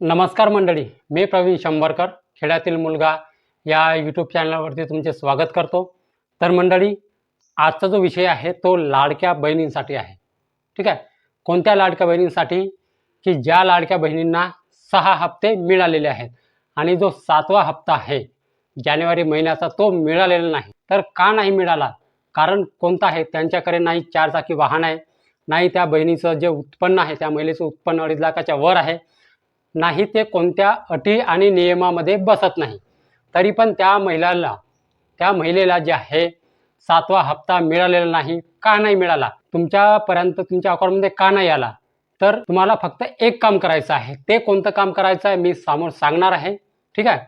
नमस्कार मंडळी मी प्रवीण शंभरकर खेड्यातील मुलगा या यूट्यूब चॅनलवरती तुमचे स्वागत करतो. तर मंडळी आजचा जो विषय आहे तो लाडक्या बहिणींसाठी आहे. ठीक आहे? कोणत्या लाडक्या बहिणींसाठी? की ज्या लाडक्या बहिणींना सहा हप्ते मिळालेले आहेत आणि जो सातवा हप्ता आहे जानेवारी महिन्याचा तो मिळालेला नाही. तर का नाही मिळाला? कारण कोणता आहे? त्यांच्याकडे नाही चारचाकी वाहन आहे नाही त्या बहिणीचं जे उत्पन्न आहे त्या महिलेचं उत्पन्न अडीच लाखाच्या वर आहे. नाही ते कोणत्या अटी आणि नियमामध्ये बसत नाही. तरी पण त्या महिलाला त्या महिलेला जे आहे सातवा हप्ता मिळालेला नाही का नाही मिळाला? तुमच्यापर्यंत तुमच्या अकाउंटमध्ये का नाही आला? तर तुम्हाला फक्त एक काम करायचं आहे. ते कोणतं काम करायचं आहे मी समोर सांगणार आहे. ठीक आहे?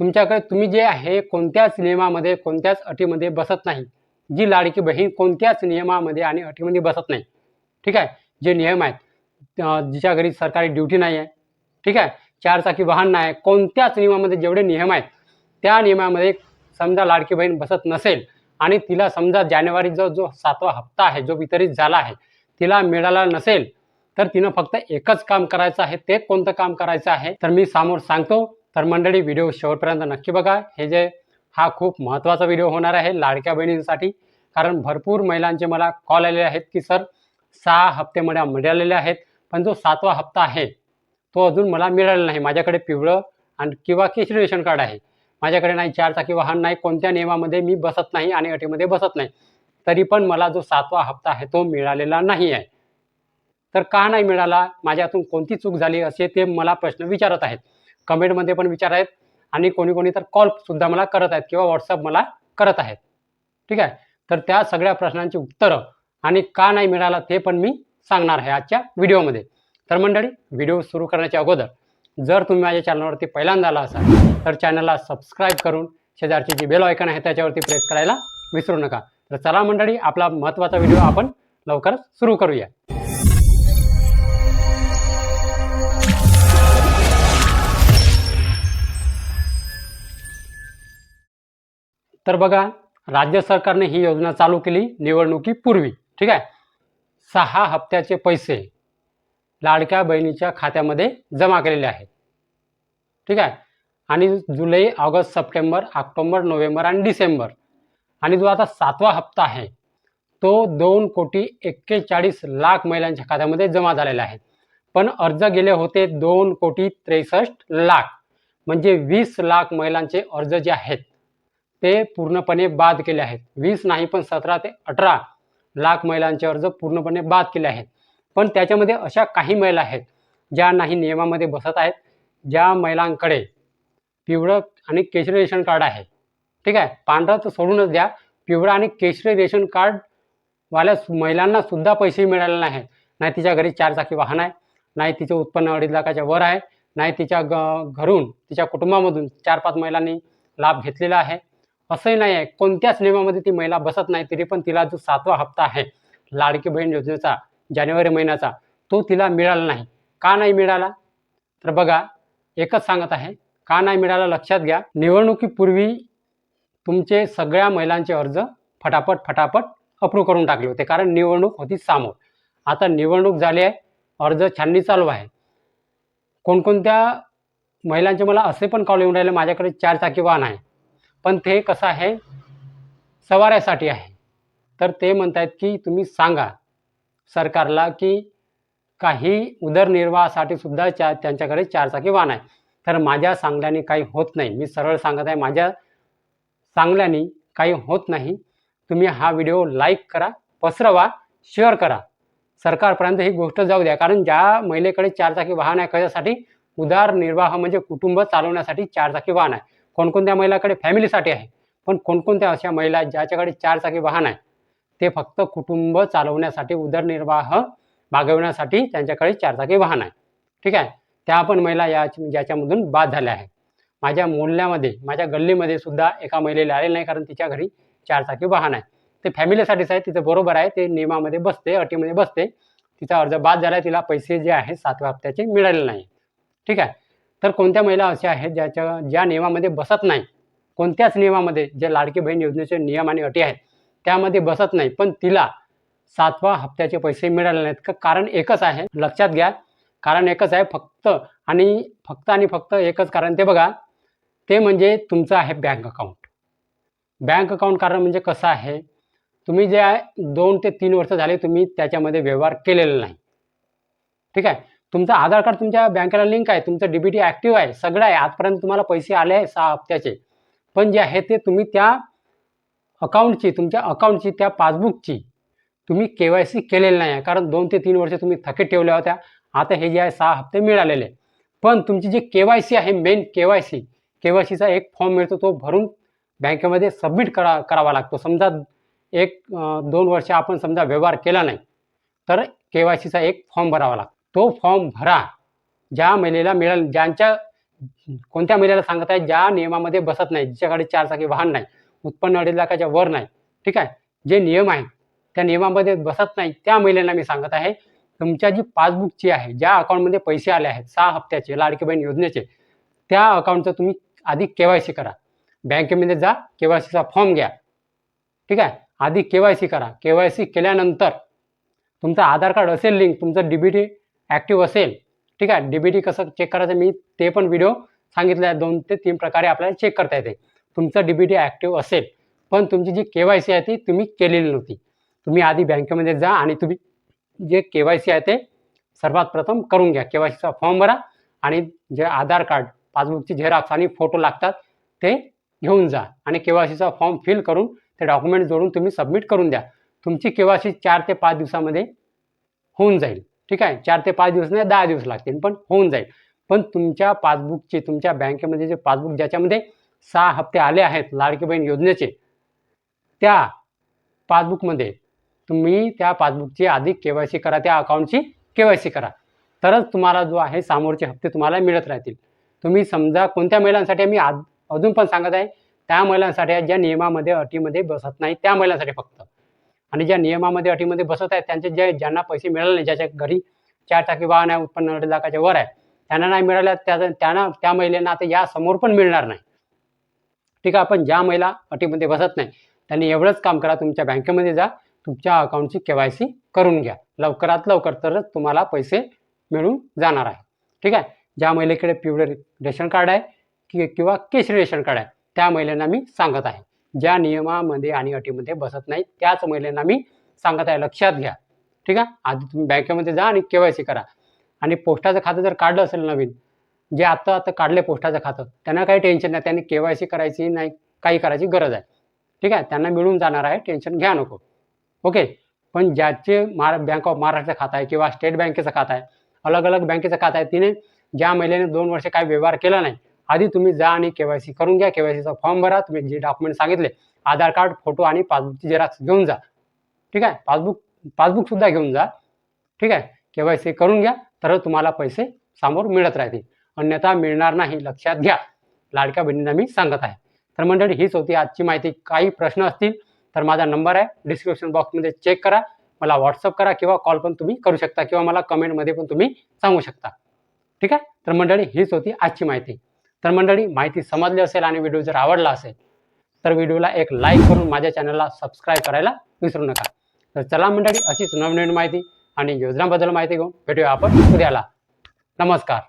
तुमच्याकडे तुम्ही जे आहे कोणत्याच नियमामध्ये कोणत्याच अटीमध्ये बसत नाही. जी लाडकी बहीण कोणत्याच नियमामध्ये आणि अटीमध्ये बसत नाही. ठीक आहे? जे नियम आहेत जिच्या घरी सरकारी ड्युटी नाही आहे ठीक आहे? चारचाकी वाहन नाही. कोणत्याच नियमामध्ये जेवढे नियम आहेत त्या नियमामध्ये समजा लाडकी बहीण बसत नसेल आणि तिला समजा जानेवारीचा जो सातवा हप्ता आहे जो वितरित झाला आहे तिला मिळाला नसेल तर तिनं फक्त एकच काम करायचं आहे. ते कोणतं काम करायचं आहे? तर मी समोर सांगतो. तर मंडळी व्हिडिओ शेवटपर्यंत नक्की बघा. हे जे हा खूप महत्त्वाचा व्हिडिओ होणार आहे लाडक्या बहिणींसाठी. कारण भरपूर महिलांचे मला कॉल आलेले आहेत की सर सहा हप्ते मला मिळालेले आहेत पण जो सातवा हप्ता आहे तो अजून मला मिळालेला नाही. माझ्याकडे पिवळं आणि किंवा केशरी रेशन कार्ड आहे. माझ्याकडे नाही चारचाकी वाहन नाही कोणत्या नियमामध्ये मी बसत नाही आणि अटीमध्ये बसत नाही. तरी पण मला जो सातवा हप्ता आहे तो मिळालेला नाही आहे. तर का नाही मिळाला? माझ्यातून कोणती चूक झाली असे ते मला प्रश्न विचारत आहेत. कमेंटमध्ये पण विचार आहेत आणि कोणी कोणी तर कॉलसुद्धा मला करत आहेत किंवा व्हॉट्सअप मला करत आहेत. ठीक आहे? तर त्या सगळ्या प्रश्नांची उत्तरं आणि का नाही मिळाला ते पण मी सांगणार आहे आजच्या व्हिडिओमध्ये. तर मंडळी व्हिडिओ सुरू करण्याच्या अगोदर जर तुम्ही माझ्या चॅनलवरती पहिल्यांदा आला असाल तर चॅनलला सबस्क्राईब करून शेजारची जी बेल आयकन आहे त्याच्यावरती प्रेस करायला विसरू नका. तर चला मंडळी आपला महत्त्वाचा व्हिडिओ आपण लवकरच सुरू करूया. तर बघा राज्य सरकारने ही योजना चालू केली निवडणुकीपूर्वी. ठीक आहे? सहा हप्त्याचे पैसे. लाडक्या बहिणीच्या खात्यामध्ये जमा केलेले आहेत. ठीक आहे? आणि जुलै ऑगस्ट सप्टेंबर ऑक्टोंबर नोव्हेंबर आणि डिसेंबर. आणि जो आता सातवा हप्ता आहे तो दोन कोटी एक्केचाळीस लाख महिलांच्या खात्यामध्ये जमा झालेला आहे. पण अर्ज गेले होते दोन कोटी त्रेसष्ट लाख. म्हणजे वीस लाख महिलांचे अर्ज जे आहेत ते पूर्णपणे बाद केले आहेत. वीस नाही पण सतरा ते अठरा लाख महिलांचे अर्ज पूर्णपणे बाद केले आहेत. पण त्याच्यामध्ये अशा काही महिला आहेत ज्या नाही नियमामध्ये बसत आहेत ज्या महिलांकडे पिवळं आणि केशरी रेशन कार्ड आहे. ठीक आहे? पांढरं तर सोडूनच द्या. पिवळं आणि केशरी रेशन कार्डवाल्या महिलांना सुद्धा पैसे मिळाले नाही नाही तिच्या घरी चारचाकी वाहन आहे नाही तिचं उत्पन्न अडीच लाखाच्या वर आहे नाही तिच्या ग घरून तिच्या कुटुंबामधून चार पाच महिलांनी लाभ घेतलेला आहे. असंही नाही आहे कोणत्याच नियमामध्ये ती महिला बसत नाही तरी पण तिला जो सातवा हप्ता आहे लाडकी बहीण योजनेचा जानेवारी महिन्याचा तो तिला मिळाला नाही. का नाही मिळाला? तर बघा एकच सांगत आहे का नाही मिळाला लक्षात घ्या. निवडणुकीपूर्वी तुमचे सगळ्या महिलांचे अर्ज फटाफट फटाफट अप्रूव्ह करून टाकले होते कारण निवडणूक होती सामोर. आता निवडणूक झाली आहे अर्ज छाननी चालू आहे. कोणकोणत्या महिलांचे मला असे पण कॉल येऊन राहिले माझ्याकडे चार चाकी वाहन आहे. पण ते कसं आहे? सवाऱ्यासाठी आहे. तर ते म्हणत आहेत की तुम्ही सांगा सरकारला की काही उदरनिर्वाहासाठी सुद्धा चा त्यांच्याकडे चारचाकी वाहन आहे. तर माझ्या सांगल्याने काही होत नाही. मी सरळ सांगत आहे माझ्या सांगल्याने काही होत नाही. तुम्ही हा व्हिडिओ लाईक करा पसरवा शेअर करा. सरकारपर्यंत ही गोष्ट जाऊ द्या. कारण ज्या महिलेकडे चारचाकी वाहन आहे कशासाठी उदारनिर्वाह म्हणजे कुटुंब चालवण्यासाठी चारचाकी वाहन आहे. कोणकोणत्या महिलाकडे फॅमिलीसाठी आहे पण कोणकोणत्या अशा महिला ज्याच्याकडे चारचाकी वाहन आहे? ते फक्त कुटुंब चालवण्यासाठी उदरनिर्वाह भागवण्यासाठी त्यांच्याकडे चारचाकी वाहन आहे. ठीक आहे? त्या पण महिला या ज्याच्यामधून बाद झाल्या आहेत. माझ्या मोहल्ल्यामध्ये माझ्या गल्लीमध्ये सुद्धा एका महिलेला आलेलं नाही कारण तिच्या घरी चारचाकी वाहन आहे. ते फॅमिलीसाठीच आहे तिचं बरोबर आहे ते नियमामध्ये बसते अटीमध्ये बसते. तिचा अर्ज बाद झाला आहे तिला पैसे जे आहेत सातव्या हप्त्याचे मिळाले नाही ठीक आहे? तर कोणत्या महिला अशा आहेत ज्याच्या ज्या नियमामध्ये बसत नाही? कोणत्याच नियमामध्ये जे लाडकी बहीण योजनेचे नियम आणि अटी आहेत? त्यामध्ये बसत नाही पण तिला सातवा हप्त्याचे पैसे मिळाले नाहीत. का कारण एकच आहे. लक्षात घ्या. कारण एकच आहे फक्त आणि फक्त आणि फक्त एकच कारण ते बघा. ते म्हणजे तुमचं आहे बँक अकाउंट. बँक अकाउंट कारण म्हणजे कसं आहे? तुम्ही जे आहे दोन ते तीन वर्ष झाले तुम्ही त्याच्यामध्ये व्यवहार केलेला नाही. ठीक आहे? तुमचं आधार कार्ड तुमच्या बँकेला लिंक आहे तुमचं डी बी टी ॲक्टिव्ह आहे सगळं आहे. आजपर्यंत तुम्हाला पैसे आले आहे सहा हप्त्याचे. पण जे आहे ते तुम्ही त्या अकाउंटची तुमच्या अकाउंटची त्या पासबुकची तुम्ही के वाय सी केलेली नाही आहे कारण दोन ते तीन वर्ष तुम्ही थकीत ठेवल्या होत्या. आता हे जे आहे सहा हप्ते मिळालेले. पण तुमची जी के वाय सी आहे main K Y C K Y सीचा एक फॉर्म मिळतो तो भरून बँकेमध्ये सबमिट करा करावा लागतो. समजा एक दोन वर्ष आपण समजा व्यवहार केला नाही तर के वाय सीचा एक फॉर्म भरावा लागतो. तो फॉर्म भरा. ज्या महिलेला मिळेल ज्यांच्या कोणत्या महिलेला सांगत आहे ज्या नियमामध्ये बसत नाही जिच्याकडे चार चाकी वाहन नाही उत्पन्न अडीच लाखाच्या वर नाही. ठीक आहे? जे नियम आहेत त्या नियमामध्ये बसत नाही त्या महिलांना मी सांगत आहे तुमच्या जी पासबुकची आहे ज्या अकाउंटमध्ये पैसे आले आहेत सहा हप्त्याचे लाडकी बहीण योजनेचे त्या अकाउंटचं तुम्ही आधी के वाय सी करा. बँकेमध्ये जा के वाय सीचा फॉर्म घ्या. ठीक आहे? आधी के वाय सी करा. के वाय सी केल्यानंतर तुमचं आधार कार्ड असेल लिंक तुमचं डी बी ॲक्टिव्ह असेल. ठीक आहे? डी बी कसं चेक करायचं मी ते पण व्हिडिओ सांगितलं आहे दोन ते तीन प्रकारे आपल्याला चेक करता येते. तुमचं डी बी ॲक्टिव्ह असेल पण तुमची जी के वाय सी आहे ती तुम्ही केलेली नव्हती. तुम्ही आधी बँकेमध्ये जा आणि तुम्ही जे के वाय सी आहे ते सर्वात प्रथम करून घ्या. के वाय सीचा फॉर्म भरा आणि जे आधार कार्ड पासबुकची झेरॉक्स आणि फोटो लागतात ते घेऊन जा आणि के वाय सीचा फॉर्म फिल करून ते डॉक्युमेंट जोडून तुम्ही सबमिट करून द्या. तुमची के वाय सी चार ते पाच दिवसामध्ये होऊन जाईल. ठीक आहे? चार ते पाच दिवस नाही दहा दिवस लागतील पण होऊन जाईल. पण तुमच्या पासबुकची तुमच्या बँकेमध्ये जे पासबुक ज्याच्यामध्ये सहा हप्ते आले आहेत लाडकी बहीण योजनेचे. त्या पासबुकमध्ये तुम्ही त्या पासबुकची आधी के वाय सी करा त्या अकाउंटची के वाय सी करा. तरच तुम्हाला जो आहे समोरचे हप्ते तुम्हाला मिळत राहतील. तुम्ही समजा कोणत्या महिलांसाठी मी आज अजून पण सांगत आहे त्या महिलांसाठी ज्या नियमामध्ये अटीमध्ये बसत नाही त्या महिलांसाठी फक्त. आणि ज्या नियमामध्ये अटीमध्ये बसत आहेत त्यांचे जे ज्यांना पैसे मिळाले नाही ज्याच्या घरी चार चाकी वाहन आहे उत्पन्न अडीच लाखाच्या वर आहे त्यांना नाही मिळाल्या त्या त्यांना त्या महिलांना आता या समोर पण मिळणार नाही. ठीक आहे आपण ज्या महिला अटीमध्ये बसत नाही त्यांनी एवढंच काम करा तुमच्या बँकेमध्ये जा तुमच्या अकाउंटची के वाय सी करून घ्या. लवकरात लवकर तरच तुम्हाला पैसे मिळून जाणार आहे. ठीक आहे ज्या महिलेकडे पिवळे रेशन कार्ड आहे कि किंवा केशरी रेशन कार्ड आहे त्या महिलांना मी सांगत आहे. ज्या नियमामध्ये आणि अटीमध्ये बसत नाही त्याच महिलांना मी सांगत आहे लक्षात घ्या. ठीक आहे आधी तुम्ही बँकेमध्ये जा आणि के वाय सी करा. आणि पोस्टाचं खातं जर काढलं असेल नवीन जे आत्ता आता काढले पोस्टाचं खातं त्यांना काही टेन्शन नाही. त्यांनी के वाय सी करायची नाही काही करायची गरज आहे. ठीक आहे? त्यांना मिळून जाणार आहे. टेन्शन घ्या नको. ओके पण ज्याचे महारा बँक ऑफ महाराष्ट्रचं खातं आहे किंवा स्टेट बँकेचं खातं आहे अलग अलग बँकेचं खातं आहे तिने ज्या महिलेने दोन वर्ष काही व्यवहार केला नाही आधी तुम्ही जा आणि के वाय सी करून घ्या. के वाय सीचा फॉर्म भरा. तुम्ही जे डॉक्युमेंट सांगितले आधार कार्ड फोटो आणि पासबुकची झेरॉक्स घेऊन जा. ठीक आहे? पासबुक पासबुकसुद्धा घेऊन जा. ठीक आहे? के वाय सी करून घ्या. तर तुम्हाला पैसे समोर मिळत राहतील. अन्यथा मिळणार नाही. लक्षात घ्या. लाडक्या बहिणींना मी सांगत आहे. तर मंडळी हीच होती आजची माहिती. काही प्रश्न असतील तर माझा नंबर आहे. डिस्क्रिप्शन बॉक्समध्ये चेक करा. मला व्हॉट्सअप करा किंवा कॉल पण तुम्ही करू शकता किंवा मला कमेंटमध्ये पण तुम्ही सांगू शकता. ठीक आहे? तर मंडळी हीच होती आजची माहिती. तर मंडळी माहिती समजली असेल आणि व्हिडिओ जर आवडला असेल तर व्हिडिओला एक लाईक करून माझ्या चॅनलला सबस्क्राईब करायला विसरू नका. तर चला मंडळी अशीच नवनवीन माहिती आणि योजनाबद्दल माहिती घेऊन भेटूया आपण उद्याला. नमस्कार.